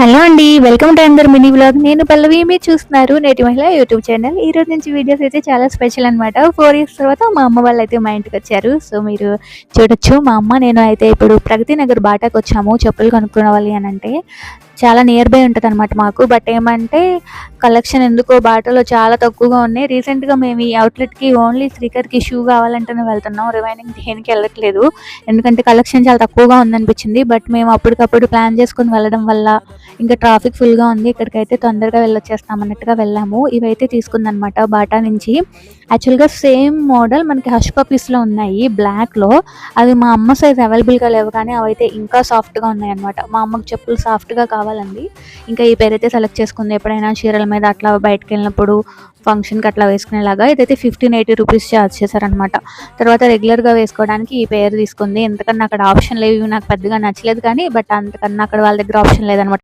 Hello అండి welcome to అందరు mini blog నేను పల్లవి మీరు చూస్తున్నారు నేటి మహిళ యూట్యూబ్ ఛానల్. ఈ రోజు నుంచి వీడియోస్ అయితే చాలా స్పెషల్ అనమాట ఫోర్ ఇయర్స్ తర్వాత మా అమ్మ వాళ్ళు అయితే మా ఇంటికి వచ్చారు. సో మీరు చూడొచ్చు మా అమ్మ నేను అయితే ఇప్పుడు ప్రగతి నగర్ బాటాకు వచ్చాము చెప్పులు కొనుక్కోవాలి అని అంటే. చాలా నియర్ బై ఉంటుంది అనమాట మాకు. బట్ ఏమంటే కలెక్షన్ ఎందుకో బాటలో చాలా తక్కువగా ఉన్నాయి. రీసెంట్గా మేము ఈ అవుట్లెట్కి ఓన్లీ శ్రీకర్కి షూ కావాలంటేనే వెళ్తున్నాం. రిమైనింగ్ దేనికి వెళ్ళట్లేదు. ఎందుకంటే కలెక్షన్ చాలా తక్కువగా ఉందనిపించింది. బట్ మేము అప్పటికప్పుడు ప్లాన్ చేసుకుని వెళ్ళడం వల్ల ఇంకా ట్రాఫిక్ ఫుల్గా ఉంది. ఇక్కడికైతే తొందరగా వెళ్ళొచ్చేస్తాం అన్నట్టుగా వెళ్ళాము. ఇవైతే తీసుకుందనమాట బాటా నుంచి. యాక్చువల్గా సేమ్ మోడల్ మనకి హష్ పపీస్లో ఉన్నాయి బ్లాక్లో అవి మా అమ్మ సైజ్ అవైలబుల్గా లేవు కానీ అవైతే ఇంకా సాఫ్ట్గా ఉన్నాయి అనమాట మా అమ్మకి చెప్పులు సాఫ్ట్గా కావాలండి. ఇంకా ఈ పేరు అయితే సెలెక్ట్ చేసుకుంది ఎప్పుడైనా చీరల మీద అట్లా బయటకు వెళ్ళినప్పుడు ఫంక్షన్కి అట్లా వేసుకునేలాగా ఇదైతే ఫిఫ్టీన్ ఎయిటీ రూపీస్ చార్జ్ చేశారనమాట తర్వాత రెగ్యులర్గా వేసుకోవడానికి ఈ పేరు తీసుకుంది. ఎంతకన్నా అక్కడ ఆప్షన్ లేవు. ఇవి నాకు పెద్దగా నచ్చలేదు కానీ బట్ అంతకన్నా అక్కడ వాళ్ళ దగ్గర ఆప్షన్ లేదనమాట